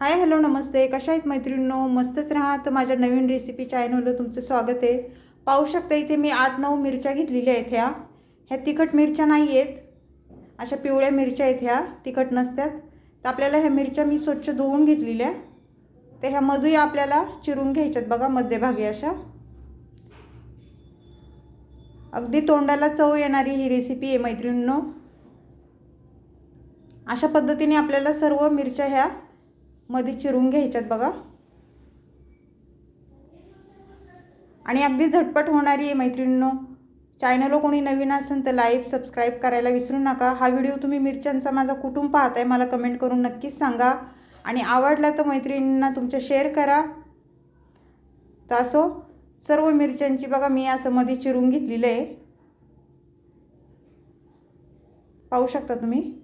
Hi hello नमस्ते. कशा आहेत मैत्रिणींनो? मस्तच राहा. तर माझ्या नवीन रेसिपी चॅनलवर तुमचं स्वागत आहे. पाहू शकता इथे मी आठ नऊ मिरच्या घेतलेल्या आहेत ह्या. ह्या तिखट मिरच्या नाही आहेत. अशा पिवळ्या मिरच्या आहेत ह्या. तिखट नसतात. तर आपल्याला ह्या मिरच्या मी स्वच्छ धुवून घेतलेल्या. तर ह्या मधूही आपल्याला चिरून घ्यायच्यात बघा मध्यभागी अशा. अगदी तोंडाला चव येणारी ही रेसिपी आहे मैत्रिणींनो. अशा पद्धतीने आपल्याला सर्व मिरच्या ह्या मध्ये चिरून घ्यायच्यात बघा. आणि अगदी झटपट होणारी आहे मैत्रिणींनो. चॅनलवर कोणी नवीन असेल तर लाईक सबस्क्राईब करायला विसरू नका. हा व्हिडिओ तुम्ही मिरच्यांचा माझा कुटुंब पाहताय मला कमेंट करून नक्कीच सांगा. आणि आवडला तर मैत्रिणींना तुमच्या शेअर करा. तर असो सर्व मिरच्यांची बघा मी असं मध्ये चिरून घेतलेलं आहे. पाहू शकता तुम्ही?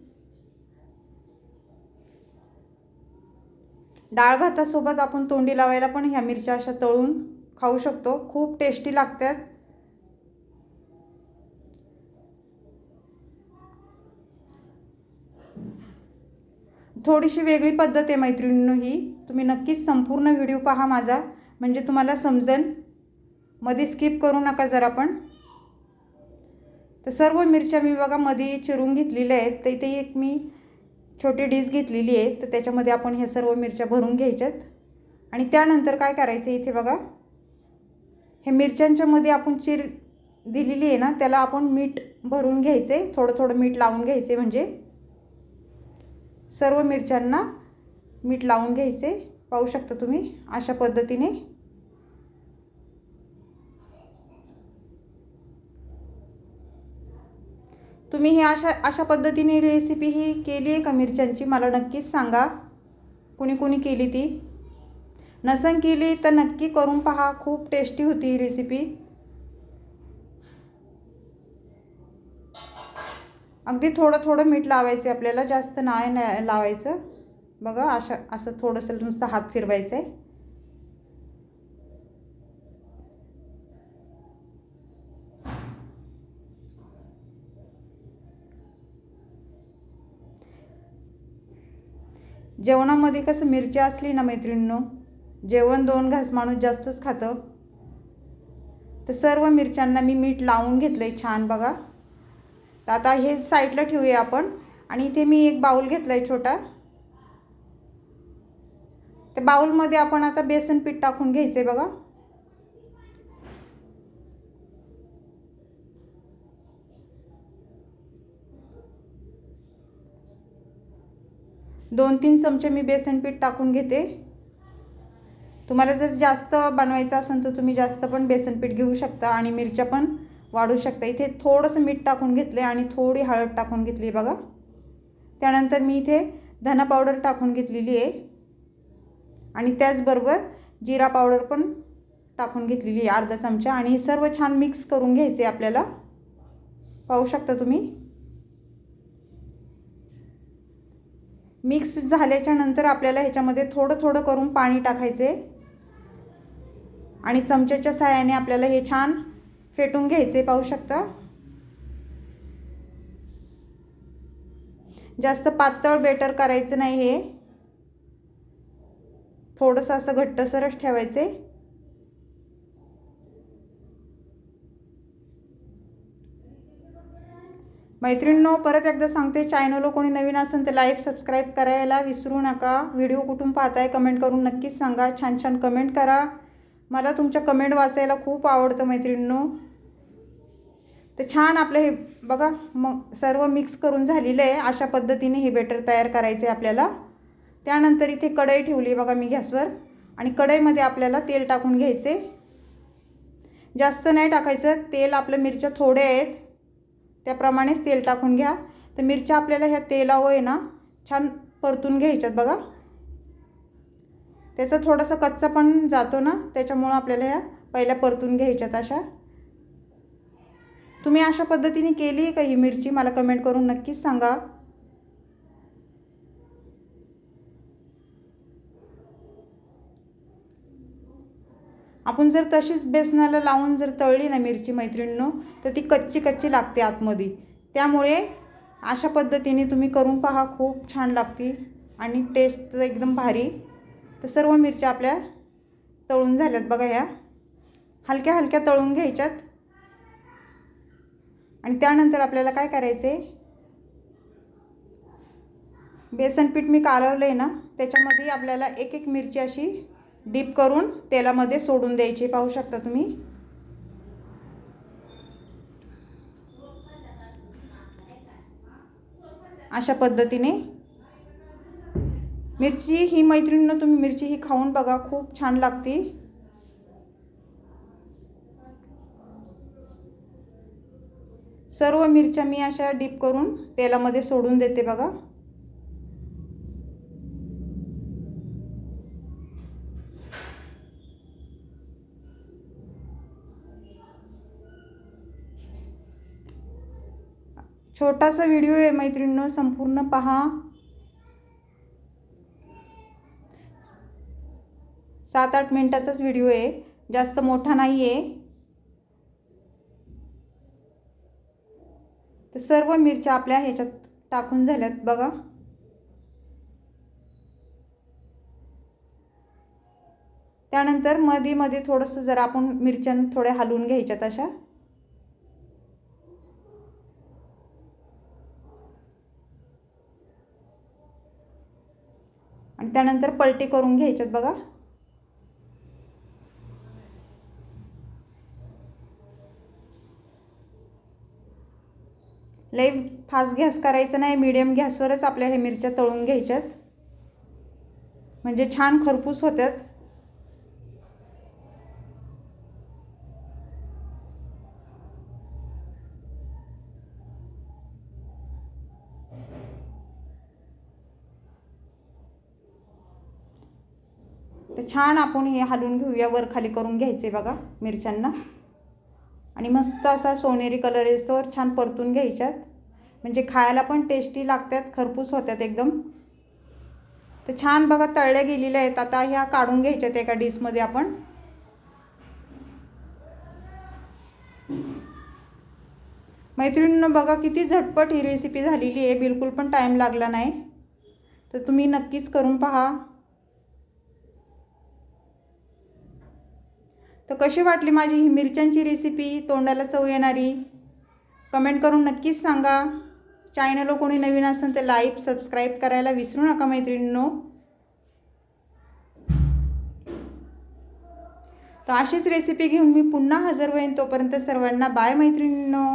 डाळ भातासोबत आपण तोंडी लावायला पण ह्या मिरच्या अशा तळून खाऊ शकतो. खूप टेस्टी लागतात. थोडीशी वेगळी पद्धत आहे मैत्रिणींनो ही. तुम्ही नक्कीच संपूर्ण व्हिडिओ पहा माझा. म्हणजे तुम्हाला समजेल. मध्ये स्किप करू नका जरा पण. तर सर्व मिरच्या मी बघा मध्ये चिरून घेतलेल्या आहेत. तर इथे एक मी छोटी डिश घेतलेली आहे तर त्याच्यामध्ये आपण ह्या सर्व मिरच्या भरून घ्यायच्यात. आणि त्यानंतर काय करायचं इथे बघा. हे मिरच्यांच्यामध्ये आपण चीर दिलेली आहे ना त्याला आपण मीठ भरून घ्यायचे थोडं थोडं मीठ लावून घ्यायचे म्हणजे. सर्व मिरच्यांना मीठ लावून घ्यायचे. पाहू शकता तुम्ही अशा पद्धतीने. तुम्ही ही अशा अशा पद्धतीने रेसिपी ही केली आहे का मिरच्यांची? मला नक्कीच सांगा. कुणी कुणी केली ती? नसन केली तर नक्की करून पहा. खूप टेस्टी होती ही रेसिपी अगदी थोडं थोडं मीठ लावायचं आपल्याला. जास्त नाही लावायचं. बघा अशा असं थोडंसं नुसतं हात फिरवायचं आहे जेवणामध्ये कसं मिरच्या असली ना मैत्रिणींनो? जेवण दोन घास माणूस जास्तच खातं. तर सर्व मिरच्यांना मी मीठ लावून घेतलं आहे छान बघा. तर आता हे साईडला ठेवूया आपण आणि इथे मी एक बाऊल घेतला आहे छोटा. त्या बाऊलमध्ये आपण आता बेसन पीठ टाकून घ्यायचं आहे बघा. दोन तीन चमचे मी बेसन पीठ टाकून घेते. तुम्हाला जर जास्त बनवायचं असेल तर तुम्ही जास्त पण बेसन पीठ घेऊ शकता आणि मिरच्या पण वाढू शकता. इथे थोडंसं मीठ टाकून घेतले आणि थोडी हळद टाकून घेतली बघा. त्यानंतर मी इथे धना पावडर टाकून घेतलेली आहे. आणि त्याचबरोबर जिरा पावडर पण टाकून घेतलेली आहे अर्धा चमचा. आणि हे सर्व छान मिक्स करून घ्यायचे आपल्याला. पाहू शकता तुम्ही? मिक्स झाल्याच्यानंतर आपल्याला ह्याच्यामध्ये थोडं थोडं करून पाणी टाकायचे. आणि चमच्याच्या सहाय्याने आपल्याला हे छान फेटून घ्यायचे पाहू शकता? जास्त पातळ बेटर करायचं नाही हे. थोडंसं असं घट्टसरच ठेवायचे. मैत्रिणींनो परत एकदा सांगते चॅनलवर कोणी नवीन असेल तर लाईक सबस्क्राईब करायला विसरू नका. व्हिडिओ कुठून पाहताय कमेंट करून नक्कीच सांगा. छान छान कमेंट करा. मला तुमच्या कमेंट वाचायला खूप आवडतं मैत्रिणींनो. तर छान आपलं हे बघा मग सर्व मिक्स करून झालेलं आहे. अशा पद्धतीने हे बेटर तयार करायचं आहे आपल्याला. त्यानंतर इथे कढई ठेवली बघा मी गॅसवर. आणि कढईमध्ये आपल्याला तेल टाकून घ्यायचे जास्त नाही टाकायचं. तेल आपल्या मिरच्या थोड्या आहेत. त्याप्रमाणेच तेल टाकून घ्या. तर मिरच्या आपल्याला ह्या तेलावर आहे ना छान परतून घ्यायच्यात बघा. त्याचा थोडासा कच्चा पण जातो ना त्याच्यामुळं आपल्याला ह्या पहिल्या परतून घ्यायच्यात अशा. तुम्ही अशा पद्धतीने केली का ही मिरची? मला कमेंट करून नक्कीच सांगा. आपण जर तशीच बेसनाला लावून जर तळली ना मिरची मैत्रिणीनं तर ती कच्ची कच्ची लागते आतमध्ये. त्यामुळे अशा पद्धतीने तुम्ही करून पहा खूप छान लागते आणि टेस्ट एकदम भारी. तर सर्व मिरच्या आपल्या तळून झाल्यात बघा ह्या. हलक्या हलक्या तळून घ्यायच्यात. आणि त्यानंतर आपल्याला काय करायचं आहे बेसन पीठ मी कालवलं आहे ना त्याच्यामध्ये आपल्याला एक एक मिरची अशी डीप करून तेलामध्ये सोडून द्यायची. पाहू शकता तुम्ही. अशा पद्धतीने. मिरची ही मैत्रिणीनं तुम्ही मिरची ही खाऊन बघा. खूप छान लागते. सर्व मिरच्या मी अशा डीप करून तेलामध्ये सोडून देते बघा. छोटासा व्हिडिओ आहे मैत्रिणींनो संपूर्ण पहा. सात आठ मिनटाचाच व्हिडिओ आहे जास्त मोठा नाही आहे तर सर्व मिरच्या आपल्या ह्याच्यात टाकून झाल्यात बघा. त्यानंतरमध्ये मध्ये थोडंसं जरा आपण मिरच्या थोड्या हलवून घ्यायच्यात अशा आणि त्यानंतर पलटी करून घ्यायच्यात बघा. लई फास्ट गॅस करायचा नाही मिडियम गॅसवरच आपल्या हे मिरच्या तळून घ्यायच्यात. म्हणजे छान खरपूस होत्यात तर छान आपण हे हलवून घेऊया वर खाली करून घ्यायचे बघा मिरच्यांना. आणि मस्त असा सोनेरी कलर येतोवर छान परतून घ्यायच्यात. म्हणजे खायला पण टेस्टी लागतात खरपूस होतात एकदम. तर छान बघा तळल्या गेलेल्या आहेत. आता ह्या काढून घ्यायच्यात एका डिशमध्ये आपण. मैत्रिणींना बघा किती झटपट ही रेसिपी झालेली आहे. बिलकुल पण टाईम लागला नाही. तर तुम्ही नक्कीच करून पहा. तर कशी वाटली माझी ही मिरच्यांची रेसिपी तोंडाला चव येणारी? कमेंट करून नक्कीच सांगा. चॅनलवर कोणी नवीन असेल तर लाईक सबस्क्राईब करायला विसरू नका मैत्रिणींनो. तर अशीच रेसिपी घेऊन मी पुन्हा हजर होईन तोपर्यंत सर्वांना बाय मैत्रिणींनो.